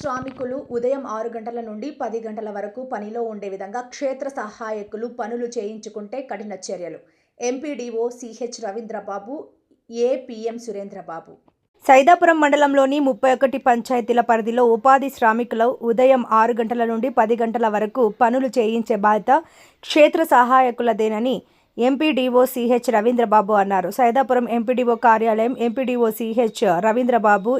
శ్రామికులు ఉదయం ఆరు గంటల నుండి పది గంటల వరకు పనిలో ఉండే విధంగా క్షేత్ర సహాయకులు పనులు చేయించుకుంటే కఠిన చర్యలు. MPDO CH Ravindrababu APM Surendrababu. Saidapuram మండలంలోని ముప్పై ఒకటి పంచాయతీల పరిధిలో ఉపాధి శ్రామికులు ఉదయం ఆరు గంటల నుండి పది గంటల వరకు పనులు చేయించే బాధ్యత క్షేత్ర సహాయకులదేనని ఎంపీడీఓ సిహెచ్ రవీంద్రబాబు అన్నారు. సైదాపురం ఎంపీడీఓ కార్యాలయం MPDO CH Ravindrababu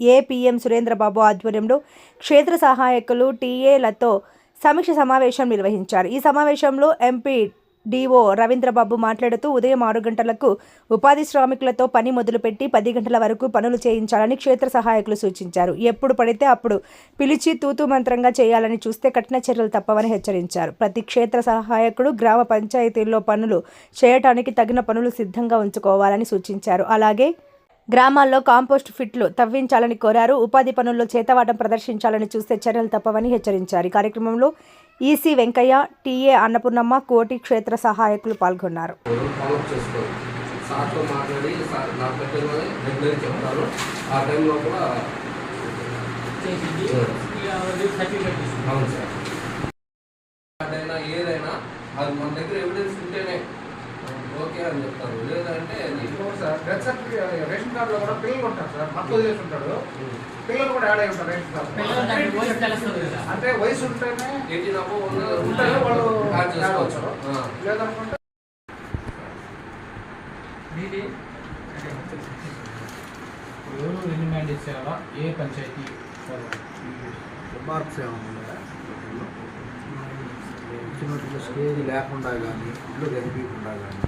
APM Surendrababu ఆధ్వర్యంలో క్షేత్ర సహాయకులు టీఏలతో సమీక్ష సమావేశం నిర్వహించారు. ఈ సమావేశంలో ఎంపీ డిఓ రవీంద్రబాబు మాట్లాడుతూ ఉదయం ఆరు గంటలకు ఉపాధి శ్రామికులతో పని మొదలుపెట్టి పది గంటల వరకు పనులు చేయించాలని క్షేత్ర సహాయకులు సూచించారు. ఎప్పుడు పడితే అప్పుడు పిలిచి తూతు మంత్రంగా చేయాలని చూస్తే కఠిన చర్యలు తప్పవని హెచ్చరించారు. ప్రతి క్షేత్ర సహాయకుడు గ్రామ పంచాయతీల్లో పనులు చేయటానికి తగిన పనులు సిద్ధంగా ఉంచుకోవాలని సూచించారు. అలాగే గ్రామాల్లో కాంపోస్ట్ ఫిట్లు తవ్వించాలని కోరారు. ఉపాధి పనుల్లో చేతవాటం ప్రదర్శించాలని చూస్తే చర్యలు తప్పవని హెచ్చరించారు. ఈ కార్యక్రమంలో ఈసీ వెంకయ్య టీఏ అన్నపూర్ణమ్మ కోటి క్షేత్ర సహాయకులు పాల్గొన్నారు. ఏదైనా అది మన దగ్గర ఎవిడెన్స్ ఉంటేనే ఓకే అని చెప్తారు. లేదంటే డెత్ సర్టిఫికేట్ రేషన్ కార్డులో కూడా పిల్లలు ఉంటారు సార్. మత్తు వదిలేసి ఉంటాడు పిల్లలు కూడా యాడ్ అయి ఉంటారు రేషన్ కార్డు అంటే వయసు ఉంటేనే ఉంటేనే వాళ్ళు ఆ. లేదనుకుంటే ఎవరు మ్యాండేట్స్ చేయాలా? ఏ పంచాయతీ రిమార్క్స్ ఏమన్నా ఇచ్చినట్లు స్టేజ్ లేకుండా కానీ ఇల్లు కనిపించకుండా కానీ.